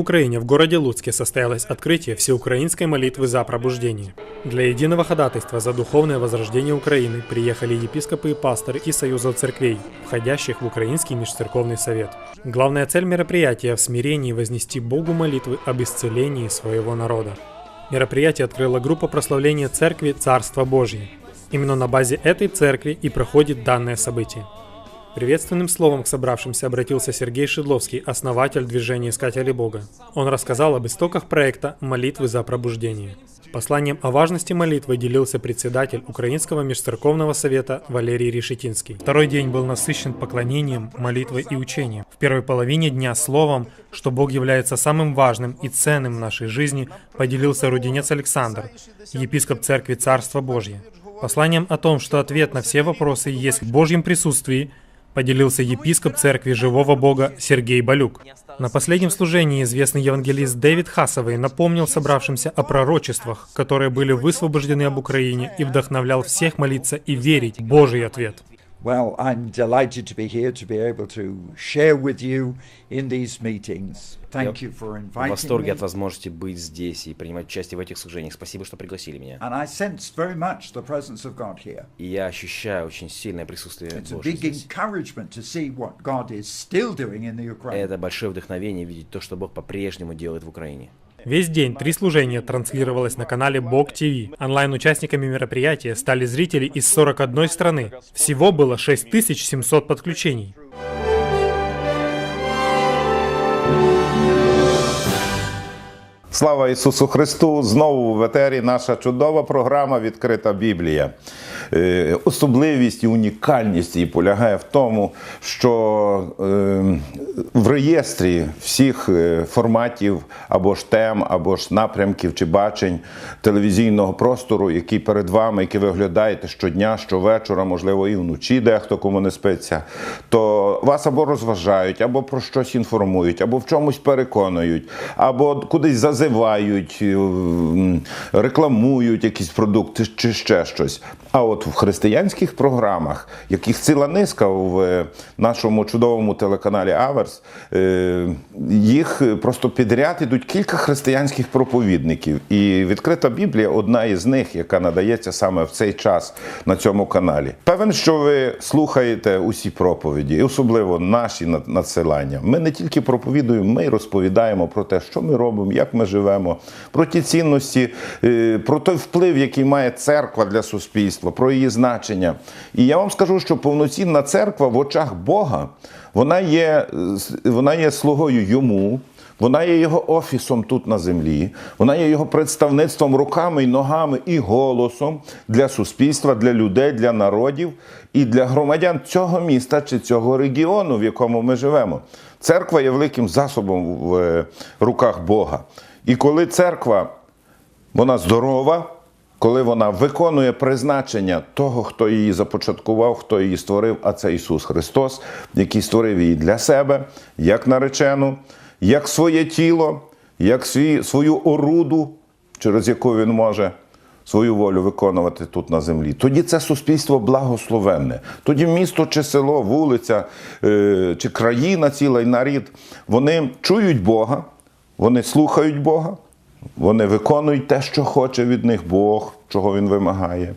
Украине в городе Луцке состоялось открытие всеукраинской молитвы за пробуждение. Для единого ходатайства за духовное возрождение Украины приехали епископы и пасторы из Союза церквей, входящих в Украинский межцерковный совет. Главная цель мероприятия в смирении вознести Богу молитвы об исцелении своего народа. Мероприятие открыла группа прославления церкви Царства Божье. Именно на базе этой церкви и проходит данное событие. Приветственным словом к собравшимся обратился Сергей Шедловский, основатель движения Искателей Бога. Он рассказал об истоках проекта «Молитвы за пробуждение». Посланием о важности молитвы делился председатель Украинского межцерковного совета Валерий Решетинский. Второй день был насыщен поклонением, молитвой и учением. В первой половине дня словом, что Бог является самым важным и ценным в нашей жизни, поделился руденец Александр, епископ церкви Царства Божье. Посланием о том, что ответ на все вопросы есть в Божьем присутствии, поделился епископ церкви Живого Бога Сергей Балюк. На последнем служении известный евангелист Дэвид Хасовый напомнил собравшимся о пророчествах, которые были высвобождены об Украине и вдохновлял всех молиться и верить Божий ответ. Well, I'm delighted to be here to be able to share with you in these meetings. Thank you for В inviting восторге me. от возможности быть здесь и принимать участие в этих служениях. Спасибо, что пригласили меня. And I sense very much the presence of God here. И я ощущаю очень сильное присутствие It's a big здесь. encouragement to see what God is still doing in the Ukraine. Это большое вдохновение видеть то, что Бог по-прежнему делает в Украине. Весь день три служения транслировалось на канале Бог ТВ. Онлайн-участниками мероприятия стали зрители из 41 страны. Всего было 6700 подключений. Слава Ісусу Христу! Знову в етері наша чудова програма Відкрита Біблія. Е, Особливість і унікальність її полягає в тому, що е, в реєстрі всіх е, форматів або ж тем, або ж напрямків чи бачень телевізійного простору, який перед вами, який ви оглядаєте щодня, щовечора, можливо, і вночі, дехто кому не спиться, то вас або розважають, або про щось інформують, або в чомусь переконують, або кудись зазивають, е, м, рекламують якісь продукти чи ще щось. А от в християнських програмах, яких ціла низка в е, нашому чудовому телеканалі Аверс, е, їх просто підряд ідуть кілька християнських проповідників. І відкрита Біблія одна із них, яка надається саме в цей час на цьому каналі. Певен, що ви слухаєте усі проповіді, і особливо наші надсилання. Ми не тільки проповідуємо, ми й розповідаємо про те, що ми робимо, як ми живемо, про ті цінності, е, про той вплив, який має церква для суспільства, про її значення. І я вам скажу, що повноцінна церква в очах Бога вона є, вона є слугою йому. Вона є його офісом тут на землі, вона є його представництвом руками і ногами і голосом для суспільства, для людей, для народів і для громадян цього міста чи цього регіону, в якому ми живемо. Церква є великим засобом в е, руках Бога. І коли церква вона здорова, коли вона виконує призначення того, хто її започаткував, хто її створив, а це Ісус Христос, який створив її для себе, як наречену, як своє тіло, як свій, свою оруду, через яку він може свою волю виконувати тут на землі. Тоді це суспільство благословенне. Тоді місто чи село, вулиця е, чи країна ціла і нарід, вони чують Бога, вони слухають Бога, вони виконують те, що хоче від них Бог, чого він вимагає.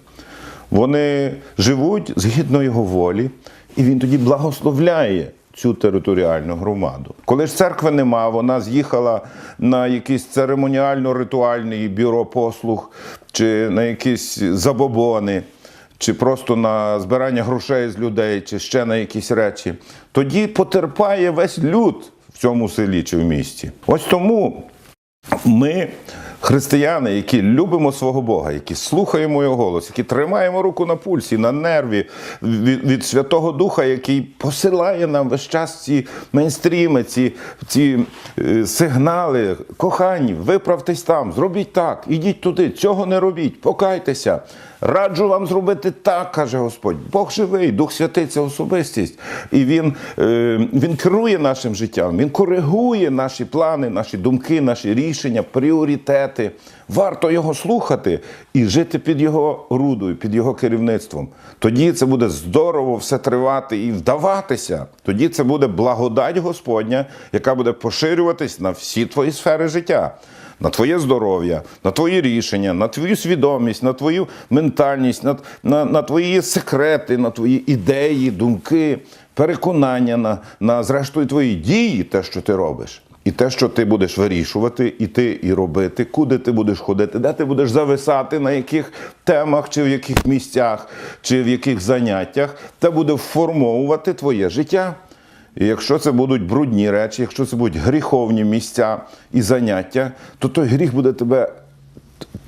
Вони живуть згідно його волі, і він тоді благословляє цю територіальну громаду. Коли ж церкви нема, вона з'їхала на якийсь церемоніально-ритуальний бюро послуг чи на якісь забобони. Чи просто на збирання грошей з людей, чи ще на якісь речі, тоді потерпає весь люд цьому селі чи в місті. Ось тому ми, християни, які любимо свого Бога, які слухаємо Його голос, які тримаємо руку на пульсі, на нерві від, від Святого Духа, який посилає нам весь час ці мейнстріми, ці, ці е, сигнали, кохані, виправтесь там, зробіть так, ідіть туди, цього не робіть, покайтеся. Раджу вам зробити так, каже Господь. Бог живий, Дух Святий це особистість. І Він, е, він керує нашим життям, Він коригує наші плани, наші думки, наші рішення, пріоритети. Варто його слухати і жити під його рудою, під його керівництвом. Тоді це буде здорово все тривати і вдаватися. Тоді це буде благодать Господня, яка буде поширюватись на всі твої сфери життя на твоє здоров'я, на твої рішення, на твою свідомість, на твою ментальність, на, на, на твої секрети, на твої ідеї, думки, переконання, на, на зрештою твої дії, те, що ти робиш. І те, що ти будеш вирішувати, іти і робити, куди ти будеш ходити, де ти будеш зависати, на яких темах, чи в яких місцях, чи в яких заняттях, це буде формовувати твоє життя. І якщо це будуть брудні речі, якщо це будуть гріховні місця і заняття, то той гріх буде тебе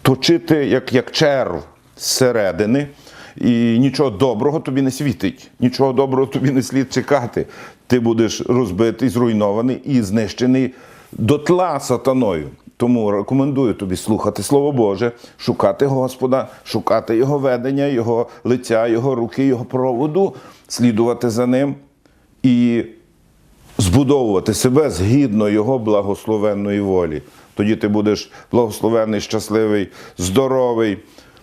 точити як, як черв зсередини, і нічого доброго тобі не світить, нічого доброго тобі не слід чекати. Ти будеш розбитий, зруйнований і знищений дотла сатаною. Тому рекомендую тобі слухати Слово Боже, шукати Господа, шукати Його ведення, Його лиця, Його руки, Його проводу, слідувати за ним і збудовувати себе згідно Його благословенної волі. Тоді ти будеш благословений, щасливий, здоровий,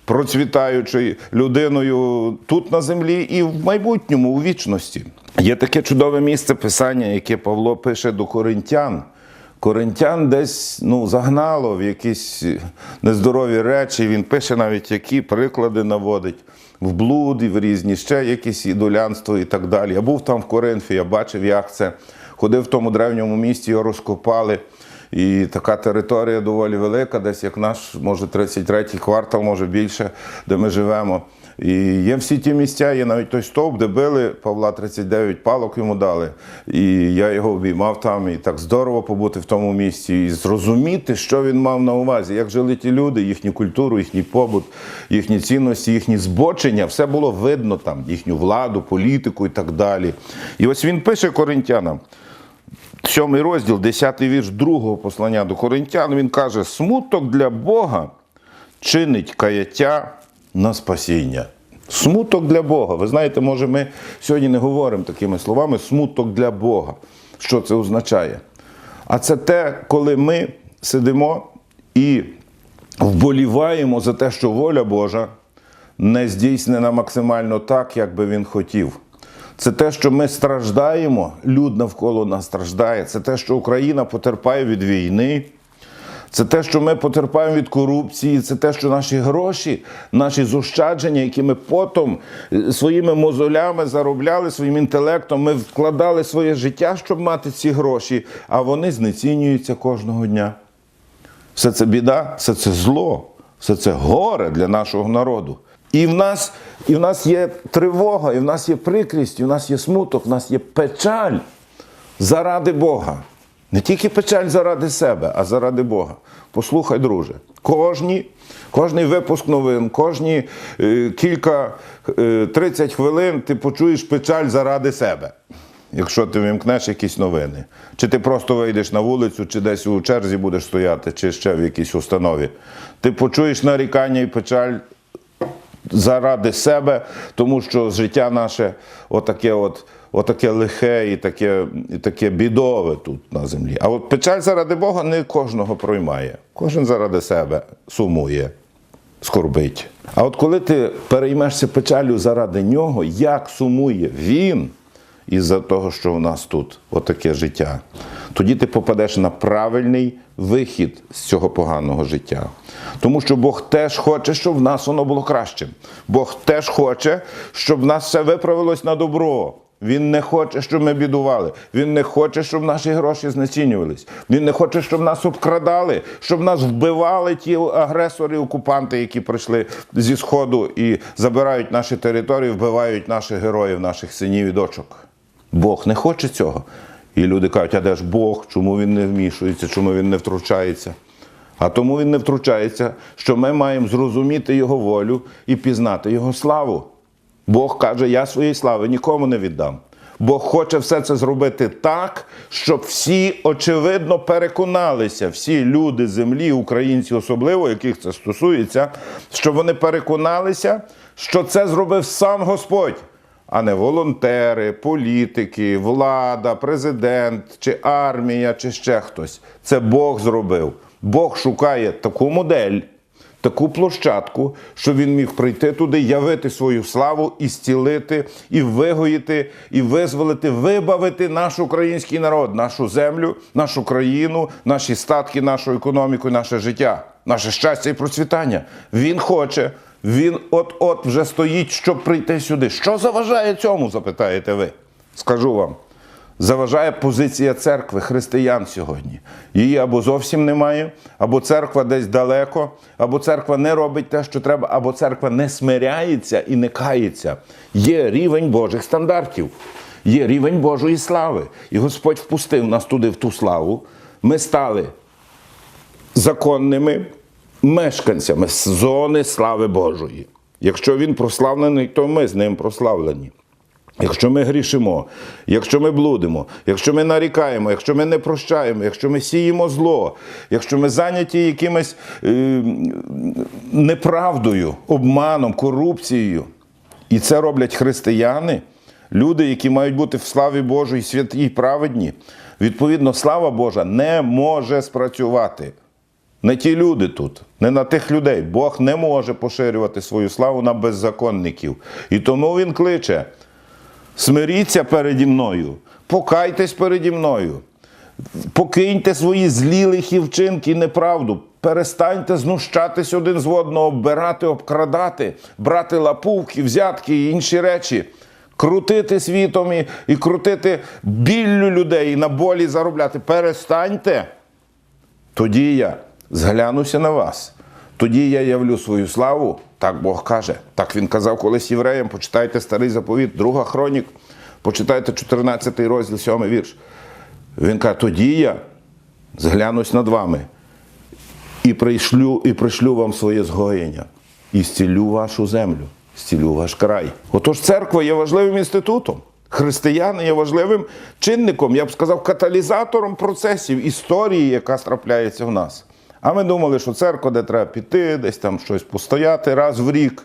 процвітаючий людиною тут на землі і в майбутньому, у вічності. Є таке чудове місце писання, яке Павло пише до коринтян. Коринтян десь ну, загнало в якісь нездорові речі. Він пише навіть, які приклади наводить в блуд і в різні ще якісь ідолянство і так далі. Я був там в Коринфі, я бачив, як це. Ходив в тому древньому місті, його розкопали. І така територія доволі велика, десь як наш, може, 33-й квартал, може більше, де ми живемо. І є всі ті місця, є навіть той стовп, де били Павла 39 палок йому дали. І я його обіймав там, і так здорово побути в тому місці і зрозуміти, що він мав на увазі, як жили ті люди, їхню культуру, їхній побут, їхні цінності, їхні збочення. Все було видно там, їхню владу, політику і так далі. І ось він пише коринтянам. Сьомий розділ, 10 вірш другого послання до коринтян, він каже: смуток для Бога чинить каяття на спасіння. Смуток для Бога. Ви знаєте, може, ми сьогодні не говоримо такими словами смуток для Бога. Що це означає? А це те, коли ми сидимо і вболіваємо за те, що воля Божа не здійснена максимально так, як би він хотів. Це те, що ми страждаємо, люд навколо нас страждає. Це те, що Україна потерпає від війни. Це те, що ми потерпаємо від корупції, це те, що наші гроші, наші зощадження, які ми потім е, своїми мозолями заробляли, своїм інтелектом, ми вкладали своє життя, щоб мати ці гроші, а вони знецінюються кожного дня. Все це біда, все це зло, все це горе для нашого народу. І в нас, і в нас є тривога, і в нас є прикрість, і в нас є смуток, в нас є печаль заради Бога. Не тільки печаль заради себе, а заради Бога. Послухай, друже, кожні, кожний випуск новин, кожні е, кілька е, 30 хвилин ти почуєш печаль заради себе. Якщо ти вимкнеш якісь новини, чи ти просто вийдеш на вулицю, чи десь у черзі будеш стояти, чи ще в якійсь установі, ти почуєш нарікання і печаль заради себе, тому що життя наше отаке от, отаке лихе і таке, і таке бідове тут на землі. А от печаль заради Бога не кожного проймає. Кожен заради себе сумує, скорбить. А от коли ти переймешся печалю заради нього, як сумує він із-за того, що в нас тут отаке життя, тоді ти попадеш на правильний вихід з цього поганого життя. Тому що Бог теж хоче, щоб в нас воно було кращим. Бог теж хоче, щоб в нас все виправилось на добро. Він не хоче, щоб ми бідували. Він не хоче, щоб наші гроші знецінювались. Він не хоче, щоб нас обкрадали, щоб нас вбивали ті агресори, окупанти, які прийшли зі сходу і забирають наші території, вбивають наших героїв, наших синів і дочок. Бог не хоче цього. І люди кажуть, а де ж Бог? Чому він не вмішується, чому він не втручається? А тому він не втручається, що ми маємо зрозуміти Його волю і пізнати Його славу. Бог каже, я своєї слави нікому не віддам. Бог хоче все це зробити так, щоб всі очевидно переконалися, всі люди землі, українці особливо, яких це стосується, щоб вони переконалися, що це зробив сам Господь а не волонтери, політики, влада, президент, чи армія, чи ще хтось. Це Бог зробив. Бог шукає таку модель, таку площадку, щоб він міг прийти туди, явити свою славу і зцілити, і вигоїти, і визволити, вибавити наш український народ, нашу землю, нашу країну, наші статки, нашу економіку, наше життя, наше щастя і процвітання. Він хоче. Він от-от вже стоїть, щоб прийти сюди. Що заважає цьому, запитаєте ви? Скажу вам. Заважає позиція церкви, християн сьогодні. Її або зовсім немає, або церква десь далеко, або церква не робить те, що треба, або церква не смиряється і не кається. Є рівень Божих стандартів, є рівень Божої слави. І Господь впустив нас туди, в ту славу. Ми стали законними мешканцями зони слави Божої. Якщо він прославлений, то ми з ним прославлені. Якщо ми грішимо, якщо ми блудимо, якщо ми нарікаємо, якщо ми не прощаємо, якщо ми сіємо зло, якщо ми зайняті якимось е, неправдою, обманом, корупцією, і це роблять християни, люди, які мають бути в славі Божої, святі і праведні, відповідно, слава Божа не може спрацювати. Не ті люди тут, не на тих людей. Бог не може поширювати свою славу на беззаконників. І тому Він кличе: смиріться переді мною, покайтесь переді мною, покиньте свої злі лихі вчинки і неправду. Перестаньте знущатись один з одного, оббирати, обкрадати, брати лапувки, взятки і інші речі, крутити світом і, і крутити біллю людей і на болі заробляти. Перестаньте. Тоді я зглянуся на вас. Тоді я явлю свою славу, так Бог каже. Так він казав колись євреям. Почитайте старий заповіт, друга хронік, почитайте 14 розділ, 7 вірш. Він каже, тоді я зглянусь над вами і пришлю, і пришлю вам своє згоєння, і зцілю вашу землю, зцілю ваш край. Отож, церква є важливим інститутом. Християни є важливим чинником, я б сказав, каталізатором процесів історії, яка трапляється в нас. А ми думали, що церква, де треба піти, десь там щось постояти раз в рік,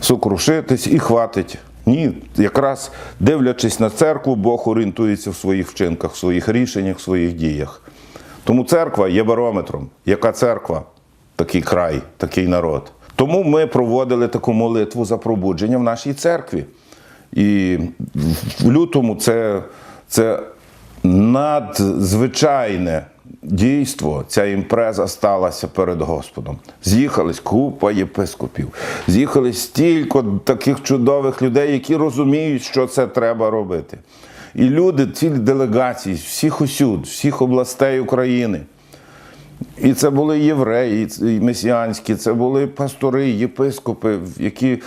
сокрушитись і хватить. Ні, якраз дивлячись на церкву, Бог орієнтується в своїх вчинках, в своїх рішеннях, в своїх діях. Тому церква є барометром. Яка церква? Такий край, такий народ. Тому ми проводили таку молитву за пробудження в нашій церкві. І в лютому це, це надзвичайне дійство, ця імпреза сталася перед Господом. З'їхались купа єпископів, з'їхались стільки таких чудових людей, які розуміють, що це треба робити. І люди, цілі делегації, всіх усюд, всіх областей України. І це були євреї, і месіанські, це були пастори, єпископи, які,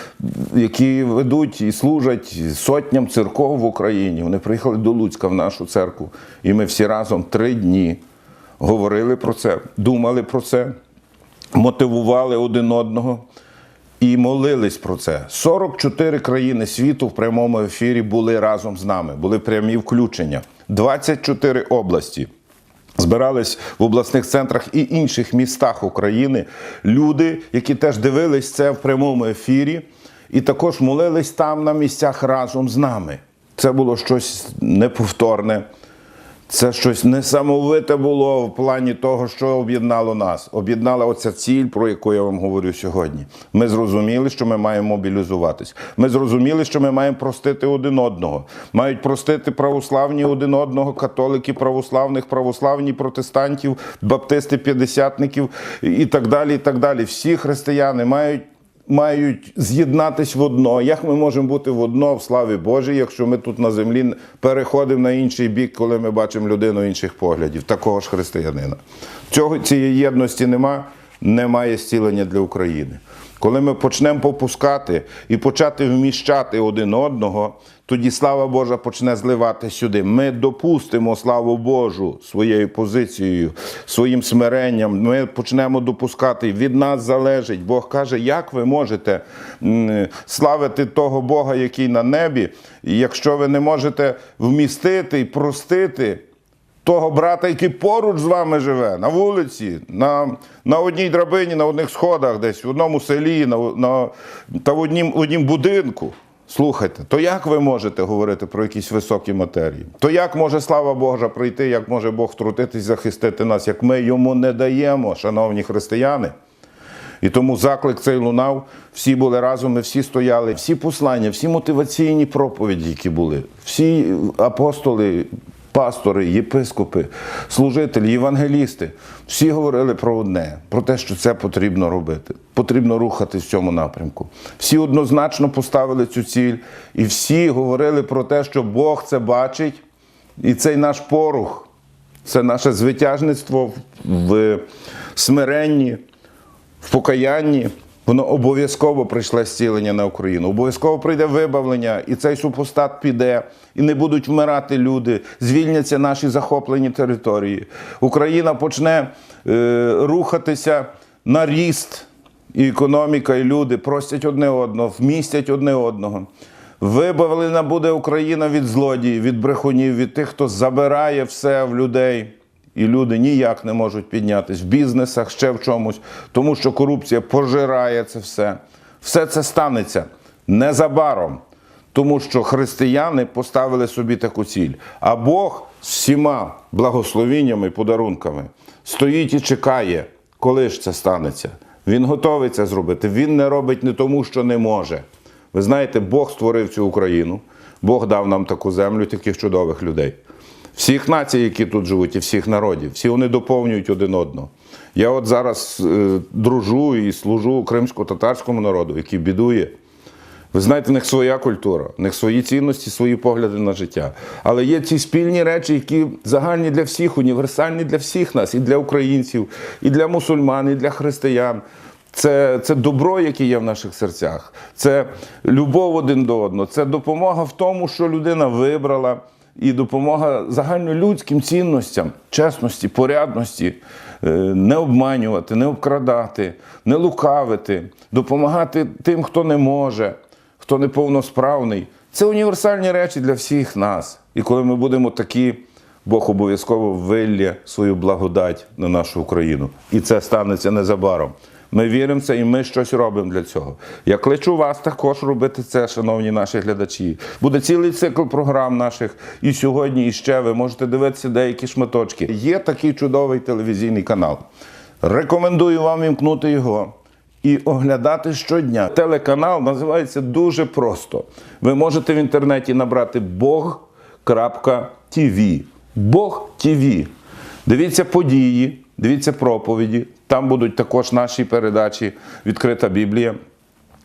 які ведуть і служать сотням церков в Україні. Вони приїхали до Луцька в нашу церкву. І ми всі разом три дні говорили про це, думали про це, мотивували один одного і молились про це. 44 країни світу в прямому ефірі були разом з нами, були прямі включення. 24 області. Збирались в обласних центрах і інших містах України люди, які теж дивились це в прямому ефірі, і також молились там на місцях разом з нами. Це було щось неповторне. Це щось несамовите було в плані того, що об'єднало нас. Об'єднала оця ціль, про яку я вам говорю сьогодні. Ми зрозуміли, що ми маємо мобілізуватись. Ми зрозуміли, що ми маємо простити один одного. Мають простити православні один одного, католики, православних, православні протестантів, баптисти, п'ятдесятників і так далі. І так далі. Всі християни мають мають з'єднатись в одно. Як ми можемо бути в одно в славі Божій, якщо ми тут на землі переходимо на інший бік, коли ми бачимо людину інших поглядів, такого ж християнина? Цього цієї єдності нема. немає зцілення для України. Коли ми почнемо попускати і почати вміщати один одного, тоді слава Божа почне зливати сюди. Ми допустимо славу Божу своєю позицією, своїм смиренням. Ми почнемо допускати. Від нас залежить. Бог каже, як ви можете славити того Бога, який на небі, якщо ви не можете вмістити і простити того брата, який поруч з вами живе, на вулиці, на, на одній драбині, на одних сходах, десь в одному селі, на, на, та в однім, однім будинку. Слухайте, то як ви можете говорити про якісь високі матерії? То як може слава Божа прийти, як може Бог втрутитись, захистити нас, як ми йому не даємо, шановні християни? І тому заклик цей лунав, всі були разом, ми всі стояли, всі послання, всі мотиваційні проповіді, які були, всі апостоли, пастори, єпископи, служителі, євангелісти, всі говорили про одне, про те, що це потрібно робити. Потрібно рухати в цьому напрямку. Всі однозначно поставили цю ціль, і всі говорили про те, що Бог це бачить, і цей наш порух, це наше звитяжництво в смиренні, в покаянні, воно обов'язково прийшле зцілення на Україну. Обов'язково прийде вибавлення, і цей супостат піде, і не будуть вмирати люди, звільняться наші захоплені території. Україна почне е, рухатися на ріст, і економіка, і люди простять одне одного, вмістять одне одного. Вибавлена буде Україна від злодіїв, від брехунів, від тих, хто забирає все в людей. І люди ніяк не можуть піднятись в бізнесах, ще в чомусь, тому що корупція пожирає це все. Все це станеться незабаром, тому що християни поставили собі таку ціль. А Бог з всіма благословіннями і подарунками стоїть і чекає, коли ж це станеться. Він готовий це зробити. Він не робить не тому, що не може. Ви знаєте, Бог створив цю Україну, Бог дав нам таку землю, таких чудових людей. Всіх націй, які тут живуть, і всіх народів, всі вони доповнюють один одного. Я от зараз е, дружу і служу кримсько-татарському народу, який бідує. Ви знаєте, в них своя культура, в них свої цінності, свої погляди на життя. Але є ці спільні речі, які загальні для всіх, універсальні для всіх нас, і для українців, і для мусульман, і для християн. Це, це добро, яке є в наших серцях, це любов один до одного, це допомога в тому, що людина вибрала, і допомога загальнолюдським цінностям, чесності, порядності, е, не обманювати, не обкрадати, не лукавити, допомагати тим, хто не може, хто неповносправний. Це універсальні речі для всіх нас. І коли ми будемо такі, Бог обов'язково виллє свою благодать на нашу Україну. І це станеться незабаром. Ми віримо це і ми щось робимо для цього. Я кличу вас також робити це, шановні наші глядачі. Буде цілий цикл програм наших і сьогодні, і ще ви можете дивитися деякі шматочки. Є такий чудовий телевізійний канал. Рекомендую вам вімкнути його і оглядати щодня. Телеканал називається дуже просто. Ви можете в інтернеті набрати Бог.тв. Бог ТВ. Дивіться події, дивіться проповіді. Там будуть також наші передачі Відкрита Біблія.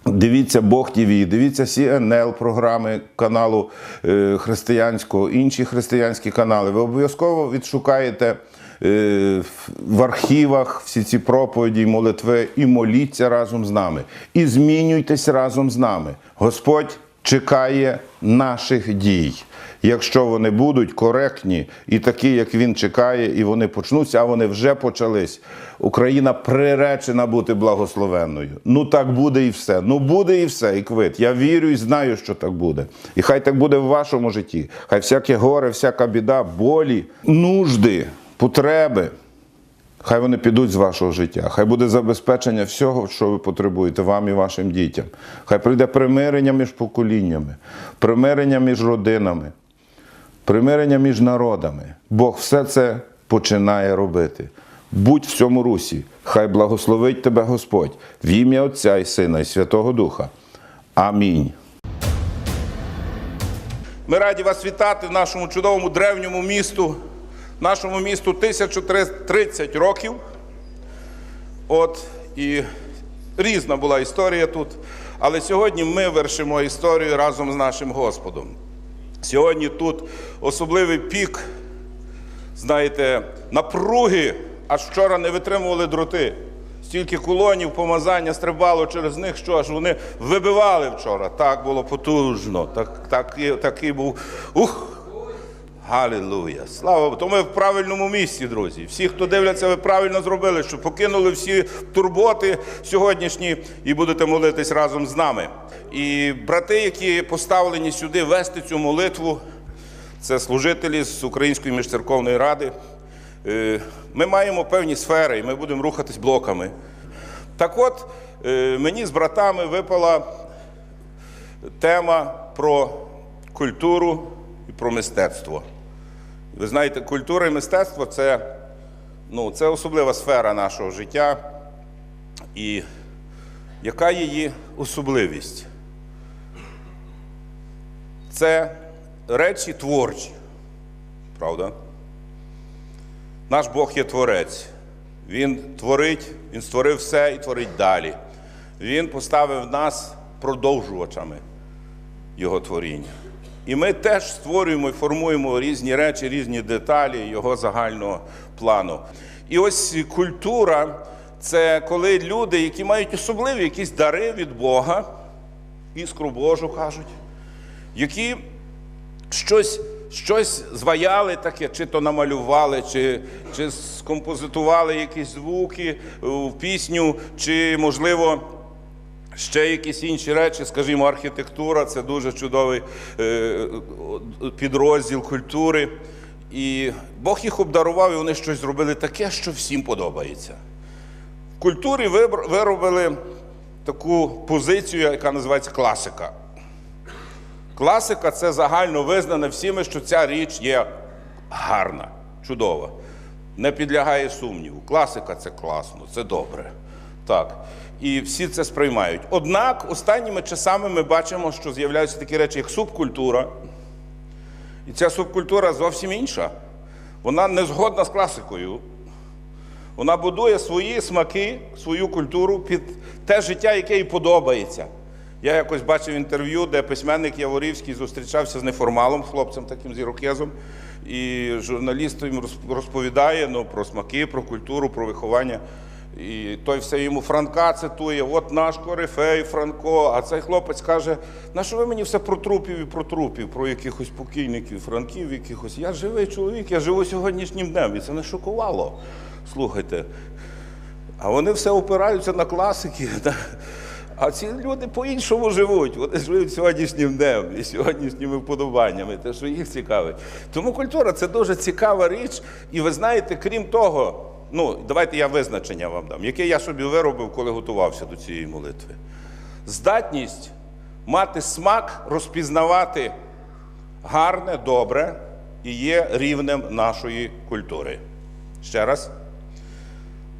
Дивіться Бог ТВ, дивіться CNL програми каналу е, християнського, інші християнські канали. Ви обов'язково відшукаєте е, в архівах всі ці проповіді, молитви і моліться разом з нами. І змінюйтесь разом з нами. Господь чекає наших дій. Якщо вони будуть коректні і такі, як він чекає, і вони почнуться, а вони вже почались. Україна приречена бути благословенною. Ну так буде і все. Ну буде і все, і квит. Я вірю і знаю, що так буде. І хай так буде в вашому житті. Хай всяке горе, всяка біда, болі, нужди, потреби. Хай вони підуть з вашого життя. Хай буде забезпечення всього, що ви потребуєте, вам і вашим дітям. Хай прийде примирення між поколіннями, примирення між родинами, примирення між народами. Бог все це починає робити. Будь в цьому русі, хай благословить тебе Господь в ім'я Отця і Сина і Святого Духа. Амінь. Ми раді вас вітати в нашому чудовому древньому місту, нашому місту 1030 років. От і різна була історія тут. Але сьогодні ми вершимо історію разом з нашим Господом. Сьогодні тут особливий пік, знаєте, напруги, аж вчора не витримували дроти. Стільки колонів, помазання стрибало через них, що аж вони вибивали вчора. Так було потужно. Так, так, такий був. Ух! Галілуя! Слава Богу! То ми в правильному місці, друзі. Всі, хто дивляться, ви правильно зробили, що покинули всі турботи сьогоднішні і будете молитись разом з нами. І брати, які поставлені сюди вести цю молитву, це служителі з Української міжцерковної ради. Е, Ми маємо певні сфери, і ми будемо рухатись блоками. Так от, е, мені з братами випала тема про культуру і про мистецтво. Ви знаєте, культура і мистецтво це, ну, це особлива сфера нашого життя. І яка її особливість? Це речі творчі, правда? Наш Бог є творець. Він творить, Він створив все і творить далі. Він поставив нас продовжувачами Його творіння. І ми теж створюємо і формуємо різні речі, різні деталі Його загального плану. І ось культура це коли люди, які мають особливі якісь дари від Бога, іскру Божу кажуть, які щось, щось зваяли таке, чи то намалювали, чи, чи скомпозитували якісь звуки в пісню, чи, можливо, ще якісь інші речі, скажімо, архітектура це дуже чудовий е, підрозділ культури. І Бог їх обдарував, і вони щось зробили таке, що всім подобається. В культурі виробили таку позицію, яка називається класика. Класика це загально визнане всіми, що ця річ є гарна, чудова. Не підлягає сумніву. Класика це класно, це добре. Так. І всі це сприймають. Однак останніми часами ми бачимо, що з'являються такі речі, як субкультура. І ця субкультура зовсім інша. Вона не згодна з класикою. Вона будує свої смаки, свою культуру під те життя, яке їй подобається. Я якось бачив інтерв'ю, де письменник Яворівський зустрічався з неформалом, хлопцем таким з ірокезом, і журналіст їм розповідає ну, про смаки, про культуру, про виховання. І той все йому Франка цитує, от наш корифей Франко. А цей хлопець каже: на що ви мені все про трупів і про трупів, про якихось покійників, франків, якихось. Я живий чоловік, я живу сьогоднішнім днем. І це не шокувало. Слухайте. А вони все опираються на класики. А ці люди по-іншому живуть. Вони живуть сьогоднішнім днем і сьогоднішніми вподобаннями, те, що їх цікавить. Тому культура це дуже цікава річ. І ви знаєте, крім того, ну давайте я визначення вам дам, яке я собі виробив, коли готувався до цієї молитви. Здатність мати смак, розпізнавати гарне, добре і є рівнем нашої культури. Ще раз.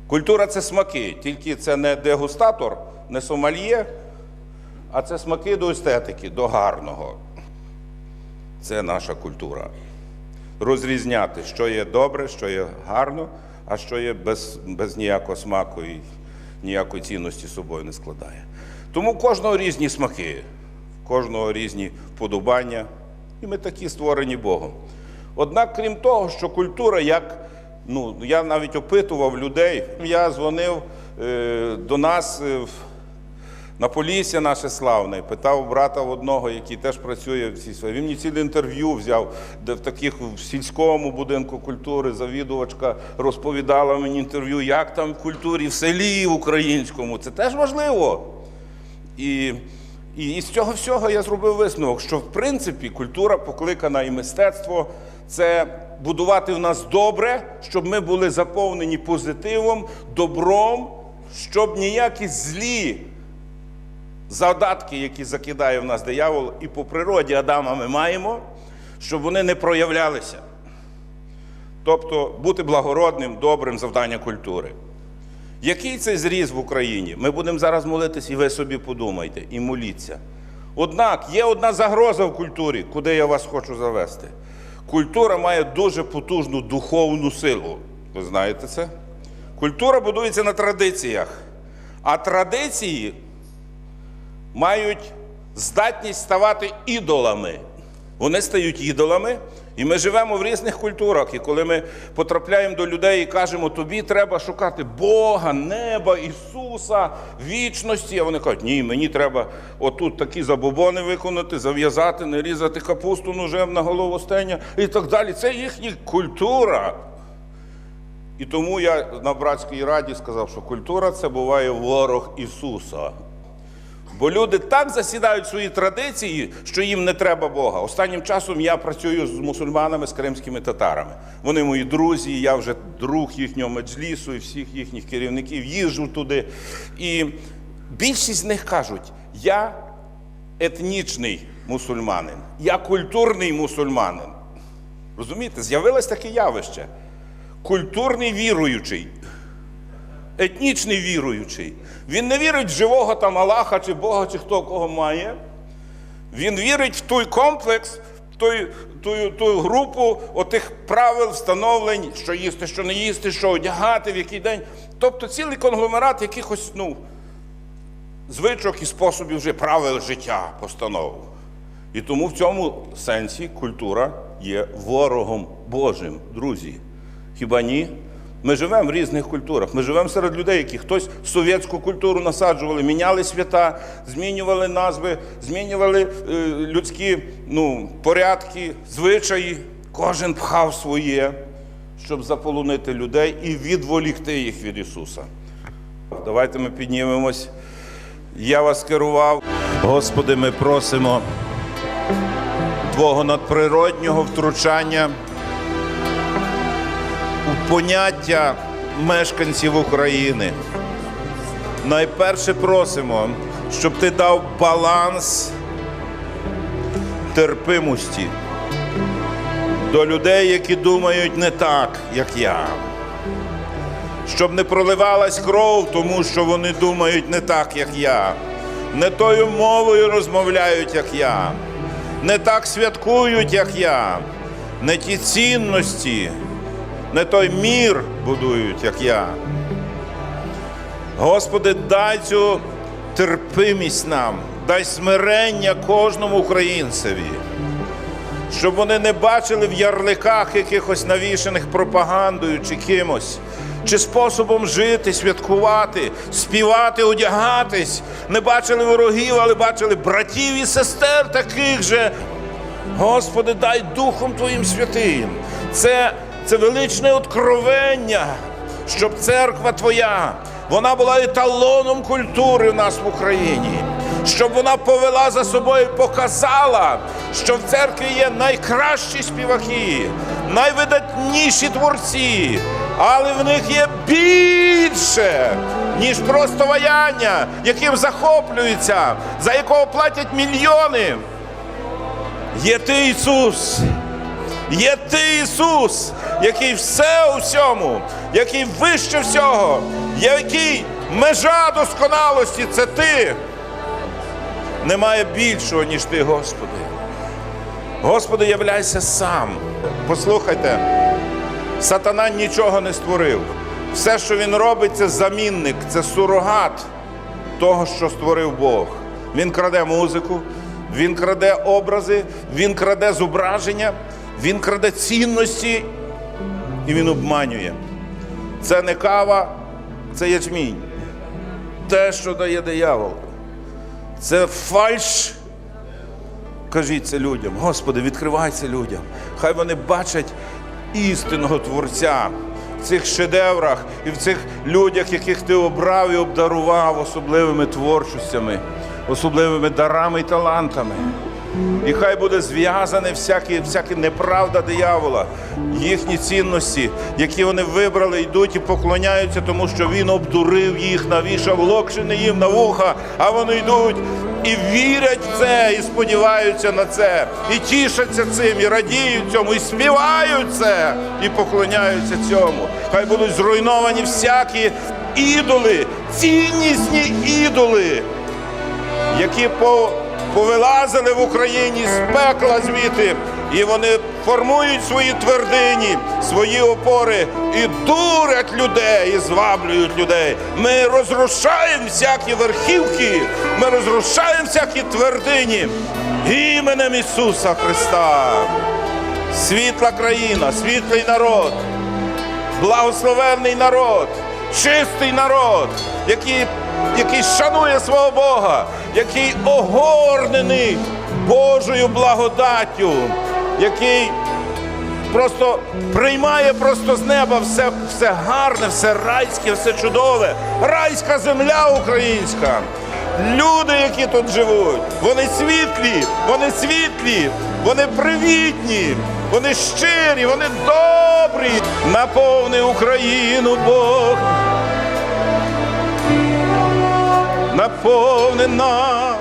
Культура це смаки, тільки це не дегустатор, не сомальє, а це смаки до естетики, до гарного. Це наша культура. Розрізняти, що є добре, що є гарно, а що є без, без ніякого смаку і ніякої цінності собою не складає. Тому кожного різні смаки, кожного різні вподобання, і ми такі створені Богом. Однак, крім того, що культура, як ну, я навіть опитував людей, я дзвонив е, до нас е, в- на Полісся наше славне, питав брата одного, який теж працює в цій сфері. Він мені ціле інтерв'ю взяв, де в таких в сільському будинку культури завідувачка розповідала мені інтерв'ю, як там в культурі в селі українському. Це теж важливо. І, і, і з цього всього я зробив висновок, що в принципі культура покликана і мистецтво це будувати в нас добре, щоб ми були заповнені позитивом, добром, щоб ніякі злі задатки, які закидає в нас диявол, і по природі Адама ми маємо, щоб вони не проявлялися. Тобто бути благородним, добрим завдання культури. Який це зріз в Україні? Ми будемо зараз молитись, і ви собі подумайте, і моліться. Однак є одна загроза в культурі, куди я вас хочу завести. Культура має дуже потужну духовну силу. Ви знаєте це? Культура будується на традиціях, а традиції мають здатність ставати ідолами. Вони стають ідолами, І ми живемо в різних культурах. І коли ми потрапляємо до людей і кажемо, тобі треба шукати Бога, неба, Ісуса, вічності. А вони кажуть, ні, мені треба отут такі забобони виконати, зав'язати, не різати капусту ножем на голову стеня і так далі. Це їхня культура. І тому я на братській раді сказав, що культура це буває ворог Ісуса. Бо люди так засідають свої традиції, що їм не треба Бога. Останнім часом я працюю з мусульманами, з кримськими татарами. Вони мої друзі, я вже друг їхнього меджлісу і всіх їхніх керівників їжджу туди. І більшість з них кажуть: я етнічний мусульманин, я культурний мусульманин. Розумієте, з'явилось таке явище. Культурний віруючий етнічний віруючий. Він не вірить в живого там Аллаха чи Бога, чи хто кого має. Він вірить в той комплекс, в той, ту, ту групу отих правил, встановлень, що їсти, що не їсти, що одягати, в який день. Тобто цілий конгломерат якихось ну, звичок і способів вже правил життя, постанов. І тому в цьому сенсі культура є ворогом Божим, друзі. Хіба ні? Ми живемо в різних культурах. Ми живемо серед людей, які хтось совєтську культуру насаджували, міняли свята, змінювали назви, змінювали е, людські ну, порядки, звичаї. Кожен пхав своє, щоб заполонити людей і відволікти їх від Ісуса. Давайте ми піднімемось. Я вас керував. Господи, ми просимо Твого надприроднього втручання поняття мешканців України. Найперше просимо, щоб ти дав баланс терпимості до людей, які думають не так, як я. Щоб не проливалась кров, тому що вони думають не так, як я. Не тою мовою розмовляють, як я. Не так святкують, як я. Не ті цінності, не той мір будують, як я. Господи, дай цю терпимість нам, дай смирення кожному українцеві, щоб вони не бачили в ярликах якихось навішаних пропагандою чи кимось, чи способом жити, святкувати, співати, одягатись, не бачили ворогів, але бачили братів і сестер таких же. Господи, дай Духом Твоїм святим. Це, це величне откровення, щоб церква Твоя, вона була еталоном культури в нас в Україні. Щоб вона повела за собою, показала, що в церкві є найкращі співаки, найвидатніші творці, але в них є більше, ніж просто ваяння, яким захоплюються, за якого платять мільйони. Є ти Ісус, є ти Ісус, який все у всьому, який вище всього, який межа досконалості це ти. Немає більшого, ніж ти, Господи. Господи, являйся сам. Послухайте, сатана нічого не створив. Все, що він робить, це замінник, це сурогат того, що створив Бог. Він краде музику, він краде образи, він краде зображення, він краде цінності і він обманює. Це не кава, це ячмінь. Те, що дає диявол. Це фальш. Кажіть це людям. Господи, відкривай це людям. Хай вони бачать істинного Творця в цих шедеврах і в цих людях, яких ти обрав і обдарував особливими творчостями, особливими дарами і талантами. І хай буде зв'язане всякі, всякі неправда диявола, їхні цінності, які вони вибрали, йдуть і поклоняються, тому що він обдурив їх, навішав локшини їм на вуха, а вони йдуть і вірять в це, і сподіваються на це, і тішаться цим, і радіють цьому, і співають це, і поклоняються цьому. Хай будуть зруйновані всякі ідоли, ціннісні ідоли які по, повилазили в Україні з пекла звідти, і вони формують свої твердині, свої опори і дурять людей, і зваблюють людей. Ми розрушаємо всякі верхівки, ми розрушаємо всякі твердині іменем Ісуса Христа. світла країна, світлий народ, благословенний народ, чистий народ, який, який шанує свого Бога, який огорнений Божою благодаттю, який просто приймає просто з неба все, все гарне, все райське, все чудове. Райська земля українська. Люди, які тут живуть, вони світлі, вони світлі, вони привітні, вони щирі, вони добрі. Наповни Україну Бог. Наповни нас